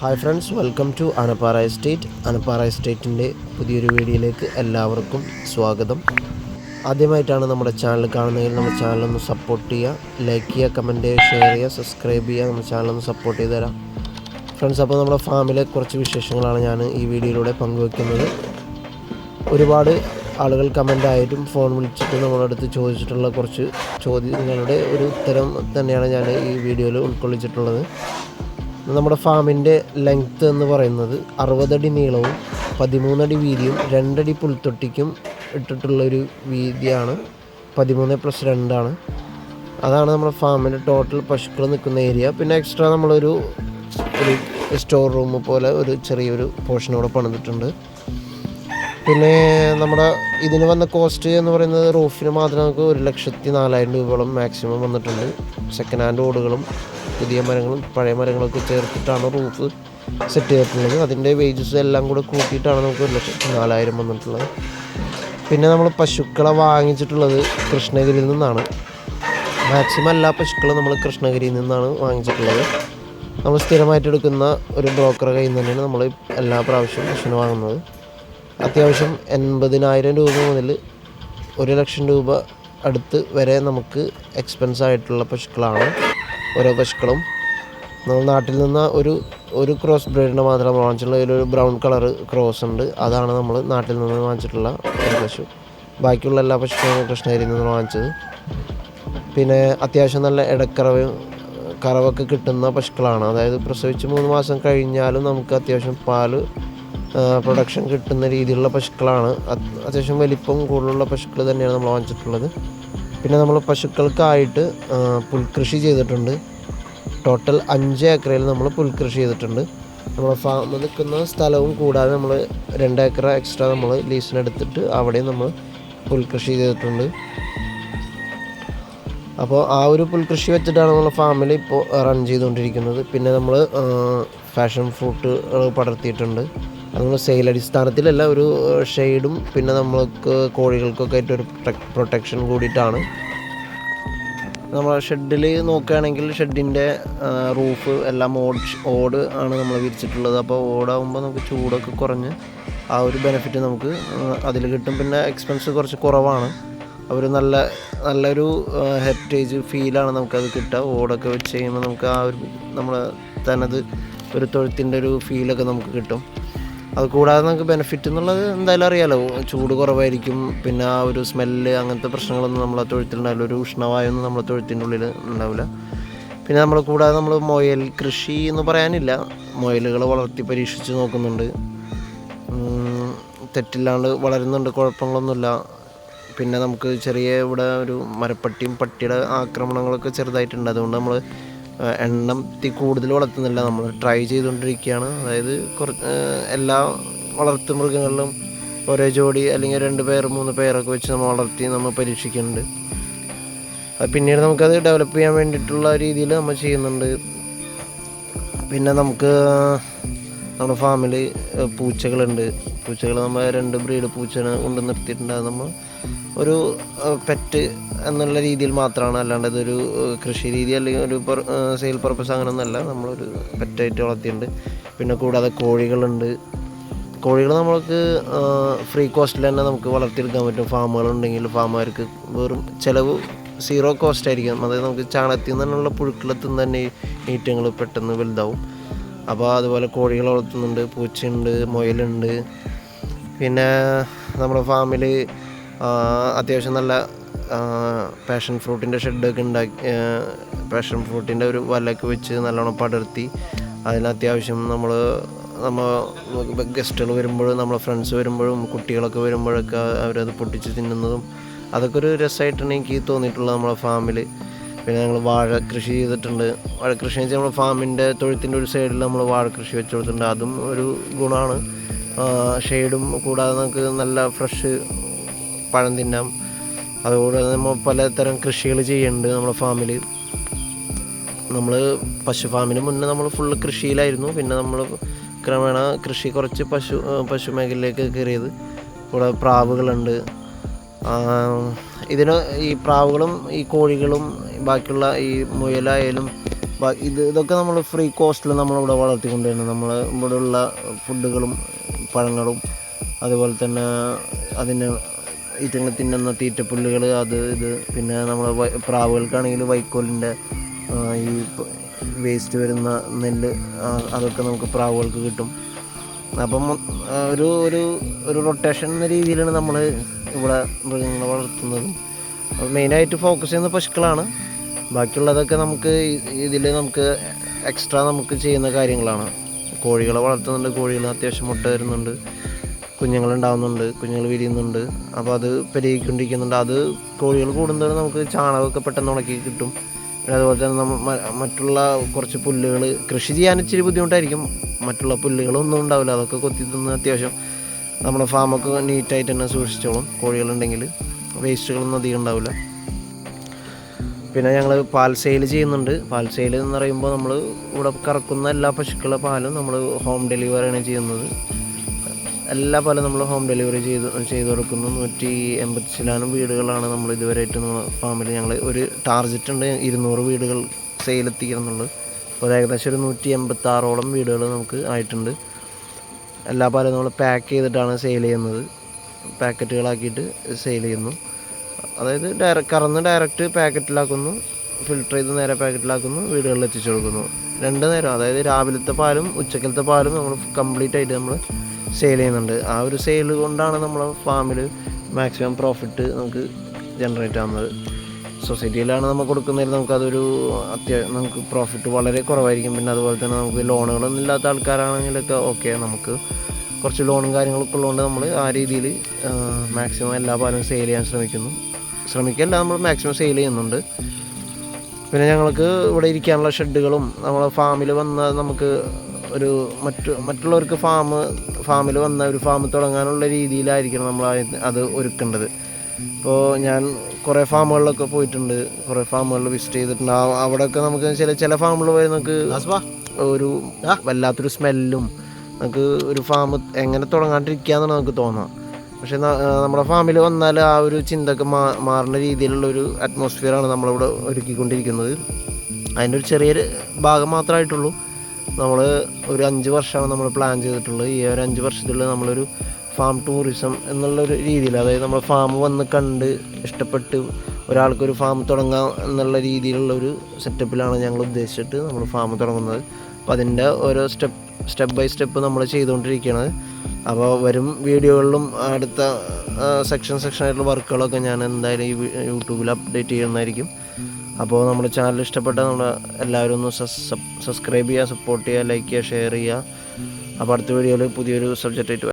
Hi friends welcome to Anappara estate Anappara എസ്റ്റേറ്റിന്റെ പുതിയൊരു വീഡിയോയിലേക്ക് എല്ലാവർക്കും സ്വാഗതം. ആദ്യമായിട്ടാണ് നമ്മുടെ ചാനൽ കാണുന്നതെങ്കിൽ നമ്മുടെ ചാനലൊന്ന് സപ്പോർട്ട് ചെയ്യുക ലൈക്ക് ചെയ്യുക കമന്റ് ചെയ്യുക ഷെയർ ചെയ്യുക സബ്സ്ക്രൈബ് ചെയ്യുക നമ്മുടെ ചാനലൊന്ന് സപ്പോർട്ട് ചെയ്ത് തരാം. ഫ്രണ്ട്സ് അപ്പോൾ നമ്മുടെ ഫാമിലെ കുറച്ച് വിശേഷങ്ങളാണ് ഞാൻ ഈ വീഡിയോയിലൂടെ പങ്കുവെക്കുന്നത്. ഒരുപാട് ആളുകൾ കമന്റായിട്ടും ഫോൺ വിളിച്ചിട്ട് നമ്മുടെ അടുത്ത് ചോദിച്ചിട്ടുള്ള കുറച്ച് ചോദ്യങ്ങളുടെ ഒരു ഉത്തരം തന്നെയാണ് ഞാൻ ഈ വീഡിയോയിൽ ഉൾക്കൊള്ളിച്ചിട്ടുള്ളത്. നമ്മുടെ ഫാമിന്റെ ലെങ്ത്ത് എന്ന് പറയുന്നത് അറുപതടി നീളവും പതിമൂന്നടി വീതിയും രണ്ടടി പുൽത്തൊട്ടിക്കും ഇട്ടിട്ടുള്ളൊരു വീതിയാണ്. പതിമൂന്ന് പ്ലസ് രണ്ടാണ് അതാണ് നമ്മുടെ ഫാമിന്റെ ടോട്ടൽ പശുക്കൾ നിൽക്കുന്ന ഏരിയ പിന്നെ എക്സ്ട്രാ നമ്മളൊരു ഒരു സ്റ്റോർ റൂം പോലെ ഒരു ചെറിയൊരു പോർഷൻ ഇവിടെ പണിതിട്ടുണ്ട്. പിന്നെ നമ്മുടെ ഇതിന് വന്ന കോസ്റ്റ് എന്ന് പറയുന്നത് റൂഫിന് മാത്രം നമുക്ക് ഒരു ലക്ഷത്തി നാലായിരം രൂപയോളം മാക്സിമം വന്നിട്ടുണ്ട്. സെക്കൻഡ് ഹാൻഡ് ഓടുകളും പുതിയ മരങ്ങളും പഴയ മരങ്ങളൊക്കെ ചേർത്തിട്ടാണ് റൂഫ് സെറ്റ് ചെയ്തിട്ടുള്ളത്. അതിന്റെ വേജസ് എല്ലാം കൂടെ കൂട്ടിയിട്ടാണ് നമുക്ക് ഒരു ലക്ഷത്തി നാലായിരം വന്നിട്ടുള്ളത്. പിന്നെ നമ്മൾ പശുക്കളെ വാങ്ങിച്ചിട്ടുള്ളത് കൃഷ്ണഗിരിയിൽ നിന്നാണ്. മാക്സിമം എല്ലാ പശുക്കളും നമ്മൾ കൃഷ്ണഗിരിയിൽ നിന്നാണ് വാങ്ങിച്ചിട്ടുള്ളത്. നമ്മൾ സ്ഥിരമായിട്ട് എടുക്കുന്ന ഒരു ബ്രോക്കറെ കയ്യിൽ നിന്ന് തന്നെയാണ് നമ്മൾ എല്ലാ പ്രാവശ്യവും പശുവിന് വാങ്ങുന്നത്. അത്യാവശ്യം എൺപതിനായിരം രൂപ മുതൽ ഒരു ലക്ഷം രൂപ അടുത്ത് വരെ നമുക്ക് എക്സ്പെൻസ് ആയിട്ടുള്ള പശുക്കളാണ്. ഓരോ പശുക്കളും നമ്മൾ നാട്ടിൽ നിന്ന് ഒരു ഒരു ക്രോസ് ബ്രീഡിനെ മാത്രം വാങ്ങിച്ചിട്ടുള്ള ഒരു ബ്രൗൺ കളർ ക്രോസ് ഉണ്ട്. അതാണ് നമ്മൾ നാട്ടിൽ നിന്ന് വാങ്ങിച്ചിട്ടുള്ള ഒരു പശു. ബാക്കിയുള്ള എല്ലാ പശുക്കളും കൃഷ്ണഗിരിയിൽ നിന്ന് വാങ്ങിച്ചത്. പിന്നെ അത്യാവശ്യം നല്ല ഇടക്കറവും കറവൊക്കെ കിട്ടുന്ന പശുക്കളാണ്. അതായത് പ്രസവിച്ച് മൂന്ന് മാസം കഴിഞ്ഞാലും നമുക്ക് അത്യാവശ്യം പാൽ പ്രൊഡക്ഷൻ കിട്ടുന്ന രീതിയിലുള്ള പശുക്കളാണ്. അത്യാവശ്യം വലിപ്പം കൂടുതലുള്ള പശുക്കൾ തന്നെയാണ് നമ്മൾ വാങ്ങിച്ചിട്ടുള്ളത്. പിന്നെ നമ്മൾ പശുക്കൾക്കായിട്ട് പുൽകൃഷി ചെയ്തിട്ടുണ്ട്. ടോട്ടൽ അഞ്ച് ഏക്കറയിൽ നമ്മൾ പുൽകൃഷി ചെയ്തിട്ടുണ്ട്. നമ്മൾ ഫാം നിൽക്കുന്ന സ്ഥലവും കൂടാതെ നമ്മൾ രണ്ട് ഏക്കർ എക്സ്ട്രാ നമ്മൾ ലീസിനെടുത്തിട്ട് അവിടെയും നമ്മൾ പുൽകൃഷി ചെയ്തിട്ടുണ്ട്. അപ്പോൾ ആ ഒരു പുൽകൃഷി വെച്ചിട്ടാണ് നമ്മൾ ഫാമിൽ ഇപ്പോൾ റൺ ചെയ്തുകൊണ്ടിരിക്കുന്നത്. പിന്നെ നമ്മൾ ഫാഷൻ ഫ്രൂട്ട് പടർത്തിയിട്ടുണ്ട്. അത് നമ്മൾ സെയിൽ അടിസ്ഥാനത്തിലല്ല ഒരു ഷെയ്ഡും പിന്നെ നമ്മൾക്ക് കോഴികൾക്കൊക്കെ ആയിട്ട് ഒരു പ്രൊട്ടക്ഷൻ കൂടിയിട്ടാണ് നമ്മൾ ഷെഡിൽ നോക്കുകയാണെങ്കിൽ ഷെഡിന്റെ റൂഫ് എല്ലാം ഓട് ഓട് ആണ് നമ്മൾ വിരിച്ചിട്ടുള്ളത്. അപ്പോൾ ഓടാകുമ്പോൾ നമുക്ക് ചൂടൊക്കെ കുറഞ്ഞ് ആ ഒരു ബെനിഫിറ്റ് നമുക്ക് അതിൽ കിട്ടും. പിന്നെ എക്സ്പെൻസ് കുറച്ച് കുറവാണ്. അവർ നല്ല നല്ലൊരു ഹെറിറ്റേജ് ഫീലാണ് നമുക്കത് കിട്ടുക. ഓടൊക്കെ വെച്ച് കഴിയുമ്പോൾ നമുക്ക് ആ ഒരു നമ്മൾ തനത് ഒരു തൊഴുത്തിന്റെ ഒരു ഫീലൊക്കെ നമുക്ക് കിട്ടും. അത് കൂടാതെ നമുക്ക് ബെനിഫിറ്റ് എന്നുള്ളത് എന്തായാലും അറിയാലോ. ചൂട് കുറവായിരിക്കും പിന്നെ ആ ഒരു സ്മെല്ല് അങ്ങനത്തെ പ്രശ്നങ്ങളൊന്നും നമ്മളെ തൊഴുത്തിലുണ്ടാവില്ല. ഒരു ഉഷ്ണവായൊന്നും നമ്മളെ തൊഴുത്തിന്റെ ഉള്ളിൽ ഉണ്ടാവില്ല. പിന്നെ നമ്മൾ കൂടാതെ നമ്മൾ മൊയൽ കൃഷി എന്ന് പറയാനില്ല. മുയലുകൾ വളർത്തി പരീക്ഷിച്ച് നോക്കുന്നുണ്ട്. തെറ്റില്ലാണ്ട് വളരുന്നുണ്ട് കുഴപ്പങ്ങളൊന്നുമില്ല. പിന്നെ നമുക്ക് ചെറിയ ഇവിടെ ഒരു മരപ്പട്ടിയും പട്ടിയുടെ ആക്രമണങ്ങളൊക്കെ ചെറുതായിട്ടുണ്ട്. അതുകൊണ്ട് നമ്മൾ എണ്ണം തി കൂടുതൽ വളർത്തുന്നില്ല. നമ്മൾ ട്രൈ ചെയ്തുകൊണ്ടിരിക്കുകയാണ്. അതായത് കുറച്ച് എല്ലാ വളർത്തു മൃഗങ്ങളിലും ഒരേ ജോഡി അല്ലെങ്കിൽ രണ്ട് പേർ മൂന്ന് പേരൊക്കെ വെച്ച് നമ്മൾ വളർത്തി നമ്മൾ പരീക്ഷിക്കുന്നുണ്ട്. പിന്നീട് നമുക്കത് ഡെവലപ്പ് ചെയ്യാൻ വേണ്ടിയിട്ടുള്ള രീതിയിൽ നമ്മൾ ചെയ്യുന്നുണ്ട്. പിന്നെ നമുക്ക് നമ്മുടെ ഫാമിൽ പൂച്ചകളുണ്ട്. പൂച്ചകൾ നമ്മൾ രണ്ട് ബ്രീഡ് പൂച്ചനെ കൊണ്ട് നിർത്തിയിട്ടുണ്ട്. നമ്മൾ ഒരു പെറ്റ് എന്നുള്ള രീതിയിൽ മാത്രമാണ്. അല്ലാണ്ട് ഇതൊരു കൃഷി രീതി അല്ലെങ്കിൽ ഒരു സെയിൽ പർപ്പസ് അങ്ങനെ അങ്ങനെയൊന്നുമല്ല. നമ്മളൊരു പെറ്റായിട്ട് വളർത്തിയിട്ടുണ്ട്. പിന്നെ കൂടാതെ കോഴികളുണ്ട്. കോഴികൾ നമ്മൾക്ക് ഫ്രീ കോസ്റ്റിൽ തന്നെ നമുക്ക് വളർത്തിയെടുക്കാൻ പറ്റും. ഫാമുകളുണ്ടെങ്കിൽ ഫാമുകാർക്ക് വെറും ചിലവ് സീറോ കോസ്റ്റ് ആയിരിക്കും. അതായത് നമുക്ക് ചാണകത്തിൽ നിന്നുള്ള പുഴുക്കളത്തിൽ നിന്ന് തന്നെ ഈറ്റങ്ങൾ പെട്ടെന്ന് വലുതാവും. അപ്പോൾ അതുപോലെ കോഴികൾ വളർത്തുന്നുണ്ട്. പൂച്ചയുണ്ട് മുയലുണ്ട്. പിന്നെ നമ്മുടെ ഫാമിൽ അത്യാവശ്യം നല്ല പാഷൻ ഫ്രൂട്ടിന്റെ ഷെഡൊക്കെ ഉണ്ടാക്കി പാഷൻ ഫ്രൂട്ടിന്റെ ഒരു വലയൊക്കെ വെച്ച് നല്ലോണം പടർത്തി അതിനത്യാവശ്യം നമ്മൾ നമ്മൾ ഗസ്റ്റുകൾ വരുമ്പോഴും നമ്മളെ ഫ്രണ്ട്സ് വരുമ്പോഴും കുട്ടികളൊക്കെ വരുമ്പോഴൊക്കെ അവരത് പൊട്ടിച്ച് തിന്നുന്നതും അതൊക്കെ ഒരു രസമായിട്ടാണ് എനിക്ക് തോന്നിയിട്ടുള്ളത് നമ്മളെ ഫാമിൽ പിന്നെ ഞങ്ങൾ വാഴ കൃഷി ചെയ്തിട്ടുണ്ട്. വാഴ കൃഷി വെച്ചാൽ നമ്മുടെ ഫാമിന്റെ തൊഴുത്തിന്റെ ഒരു സൈഡിൽ നമ്മൾ വാഴ കൃഷി വെച്ച് കൊടുത്തിട്ടുണ്ട്. അതും ഒരു ഗുണമാണ്. ഷെയ്ഡും കൂടാതെ നമുക്ക് നല്ല ഫ്രഷ് പഴം തിന്നാം. അതുകൂടാതെ നമ്മൾ പലതരം കൃഷികൾ ചെയ്യുന്നുണ്ട് നമ്മുടെ ഫാമിൽ നമ്മൾ പശു ഫാമിന് മുന്നേ നമ്മൾ ഫുള്ള് കൃഷിയിലായിരുന്നു. പിന്നെ നമ്മൾ ക്രമേണ കൃഷി കുറച്ച് പശു പശു മേഖലയിലേക്ക് കയറിയത്. ഇവിടെ പ്രാവുകളുണ്ട്. ഇതിന് ഈ പ്രാവുകളും ഈ കോഴികളും ബാക്കിയുള്ള ഈ മുയലായാലും ഇത് ഇതൊക്കെ നമ്മൾ ഫ്രീ കോസ്റ്റിൽ നമ്മളിവിടെ വളർത്തിക്കൊണ്ടുവരുന്നത് നമ്മൾ ഇവിടെയുള്ള ഫുഡുകളും പഴങ്ങളും അതുപോലെ തന്നെ അതിന് ഈറ്റങ്ങൾ തിന്നുന്ന തീറ്റപ്പുല്ലുകൾ അത് ഇത് പിന്നെ നമ്മൾ പ്രാവുകൾക്കാണെങ്കിൽ വൈക്കോലിന്റെ ഈ വേസ്റ്റ് വരുന്ന നെല്ല് അതൊക്കെ നമുക്ക് പ്രാവുകൾക്ക് കിട്ടും. അപ്പം ഒരു ഒരു ഒരു റൊട്ടേഷൻ എന്ന രീതിയിലാണ് നമ്മൾ ഇവിടെ മൃഗങ്ങളെ വളർത്തുന്നതും. മെയിനായിട്ട് ഫോക്കസ് ചെയ്യുന്ന പശുക്കളാണ്. ബാക്കിയുള്ളതൊക്കെ നമുക്ക് ഇതിൽ നമുക്ക് എക്സ്ട്രാ നമുക്ക് ചെയ്യുന്ന കാര്യങ്ങളാണ്. കോഴികളെ വളർത്തുന്നുണ്ട് കോഴികൾ അത്യാവശ്യം മുട്ട വരുന്നുണ്ട് കുഞ്ഞുങ്ങളുണ്ടാവുന്നുണ്ട് കുഞ്ഞുങ്ങൾ വിരിയുന്നുണ്ട്. അപ്പോൾ അത് പെരുകിക്കൊണ്ടിരിക്കുന്നുണ്ട്. അത് കോഴികൾ കൂടുന്നതോടെ നമുക്ക് ചാണകമൊക്കെ പെട്ടെന്ന് ഉണക്കി കിട്ടും. പിന്നെ അതുപോലെ തന്നെ നമ്മൾ മറ്റുള്ള കുറച്ച് പുല്ലുകൾ കൃഷി ചെയ്യാൻ ഇച്ചിരി ബുദ്ധിമുട്ടായിരിക്കും. മറ്റുള്ള പുല്ലുകളൊന്നും ഉണ്ടാവില്ല. അതൊക്കെ കൊത്തി തിന്ന് അത്യാവശ്യം നമ്മുടെ ഫാമൊക്കെ നീറ്റായിട്ട് തന്നെ സൂക്ഷിച്ചോളും. കോഴികളുണ്ടെങ്കിൽ വേസ്റ്റുകളൊന്നും അധികം ഉണ്ടാവില്ല. പിന്നെ ഞങ്ങൾ പാൽ സെയിൽ ചെയ്യുന്നുണ്ട്. പാൽ സെയിൽ എന്ന് പറയുമ്പോൾ നമ്മൾ ഇവിടെ കറക്കുന്ന എല്ലാ പശുക്കളുടെ പാലും നമ്മൾ ഹോം ഡെലിവറിയാണ് ചെയ്യുന്നത്. എല്ലാ പല നമ്മൾ ഹോം ഡെലിവറി ചെയ്ത് ചെയ്ത് കൊടുക്കുന്നു. നൂറ്റി എൺപത്തി ശതമാനം വീടുകളാണ് നമ്മൾ ഇതുവരെയായിട്ട് ആയിട്ട് ഫാമിൽ ഞങ്ങൾ ഒരു ടാർജറ്റ് ഉണ്ട്. ഇരുന്നൂറ് വീടുകൾ സെയിലെത്തിക്കണം എന്നുള്ളത് അപ്പോൾ ഏകദേശം ഒരു നൂറ്റി എൺപത്തി ആറോളം വീടുകൾ നമുക്ക് ആയിട്ടുണ്ട്. എല്ലാ പാലും നമ്മൾ പാക്ക് ചെയ്തിട്ടാണ് സെയിൽ ചെയ്യുന്നത്. പാക്കറ്റുകളാക്കിയിട്ട് സെയിൽ ചെയ്യുന്നു. അതായത് ഡയറക്റ്റ് കറന്ന് ഡയറക്റ്റ് പാക്കറ്റിലാക്കുന്നു ഫിൽട്ടർ ചെയ്ത് നേരെ പാക്കറ്റിലാക്കുന്നു വീടുകളിൽ എത്തിച്ചു കൊടുക്കുന്നു. രണ്ട് നേരം അതായത് രാവിലത്തെ പാലും ഉച്ചക്കലത്തെ പാലും നമ്മൾ കംപ്ലീറ്റ് ആയിട്ട് നമ്മൾ സെയിൽ ചെയ്യുന്നുണ്ട്. ആ ഒരു സെയിൽ കൊണ്ടാണ് നമ്മളെ ഫാമിൽ മാക്സിമം പ്രോഫിറ്റ് നമുക്ക് ജനറേറ്റ് ആവുന്നത്. സൊസൈറ്റിയിലാണ് നമ്മൾ കൊടുക്കുന്നതിൽ നമുക്കതൊരു അത്യാവശ്യം നമുക്ക് പ്രോഫിറ്റ് വളരെ കുറവായിരിക്കും. പിന്നെ അതുപോലെ തന്നെ നമുക്ക് ലോണുകളൊന്നും ഇല്ലാത്ത ആൾക്കാരാണെങ്കിലൊക്കെ ഓക്കെ നമുക്ക് കുറച്ച് ലോണും കാര്യങ്ങളൊക്കെ ഉള്ളതുകൊണ്ട് നമ്മൾ ആ രീതിയിൽ മാക്സിമം എല്ലാ പാലും സെയിൽ ചെയ്യാൻ ശ്രമിക്കുന്നു. ശ്രമിക്കല്ല നമ്മൾ മാക്സിമം സെയിൽ ചെയ്യുന്നുണ്ട്. പിന്നെ ഞങ്ങൾക്ക് ഇവിടെ ഇരിക്കാനുള്ള ഷെഡുകളും നമ്മളെ ഫാമിൽ വന്ന നമുക്ക് ഒരു മറ്റു മറ്റുള്ളവർക്ക് ഫാം ഫാമിൽ വന്ന ഒരു ഫാം തുടങ്ങാനുള്ള രീതിയിലായിരിക്കണം നമ്മൾ അത് ഒരുക്കേണ്ടത്. ഇപ്പോൾ ഞാൻ കുറേ ഫാമുകളിലൊക്കെ പോയിട്ടുണ്ട്. കുറേ ഫാമുകളിൽ വിസിറ്റ് ചെയ്തിട്ടുണ്ട്. ആ- അവിടെയൊക്കെ നമുക്ക് ചില ചില ഫാമുകൾ പോയി നമുക്ക് ഒരു വല്ലാത്തൊരു സ്മെല്ലും നമുക്ക് ഒരു ഫാം എങ്ങനെ തുടങ്ങാണ്ടിരിക്കുകയെന്നാണ് നമുക്ക് തോന്നാം പക്ഷെ നമ്മുടെ ഫാമിൽ വന്നാൽ ആ ഒരു ചിന്തക്ക് മാ മാറുന്ന രീതിയിലുള്ള ഒരു അറ്റ്മോസ്ഫിയറാണ് നമ്മളിവിടെ ഒരുക്കിക്കൊണ്ടിരിക്കുന്നത്. അതിന്റെ ഒരു ചെറിയൊരു ഭാഗം മാത്രമായിട്ടുള്ളൂ. നമ്മൾ ഒരു അഞ്ച് വർഷമാണ് നമ്മൾ പ്ലാൻ ചെയ്തിട്ടുള്ളത്. ഈ ഒരു അഞ്ച് വർഷത്തിൽ നമ്മളൊരു ഫാം ടൂറിസം എന്നുള്ളൊരു രീതിയിൽ അതായത് നമ്മൾ ഫാം വന്ന് കണ്ട് ഇഷ്ടപ്പെട്ട് ഒരാൾക്കൊരു ഫാം തുടങ്ങാം എന്നുള്ള രീതിയിലുള്ള ഒരു സെറ്റപ്പിലാണ് ഞങ്ങൾ ഉദ്ദേശിച്ചിട്ട് നമ്മൾ ഫാം തുടങ്ങുന്നത്. അപ്പോൾ അതിന്റെ ഓരോ സ്റ്റെപ്പ് സ്റ്റെപ്പ് ബൈ സ്റ്റെപ്പ് നമ്മൾ ചെയ്തുകൊണ്ടിരിക്കുകയാണ് അപ്പോൾ വരും വീഡിയോകളിലും അടുത്ത സെക്ഷൻ സെക്ഷനായിട്ടുള്ള വർക്കുകളൊക്കെ ഞാൻ എന്തായാലും ഈ യൂട്യൂബിൽ അപ്ഡേറ്റ് ചെയ്യുന്നതായിരിക്കും. അപ്പോൾ നമ്മുടെ ചാനൽ ഇഷ്ടപ്പെട്ട നമ്മുടെ എല്ലാവരും ഒന്ന് സബ്സ്ക്രൈബ് ചെയ്യുക സപ്പോർട്ട് ചെയ്യുക ലൈക്ക് ചെയ്യുക ഷെയർ ചെയ്യുക. അപ്പോൾ അടുത്ത വീഡിയോയിൽ പുതിയൊരു സബ്ജക്റ്റ് ആയിട്ട്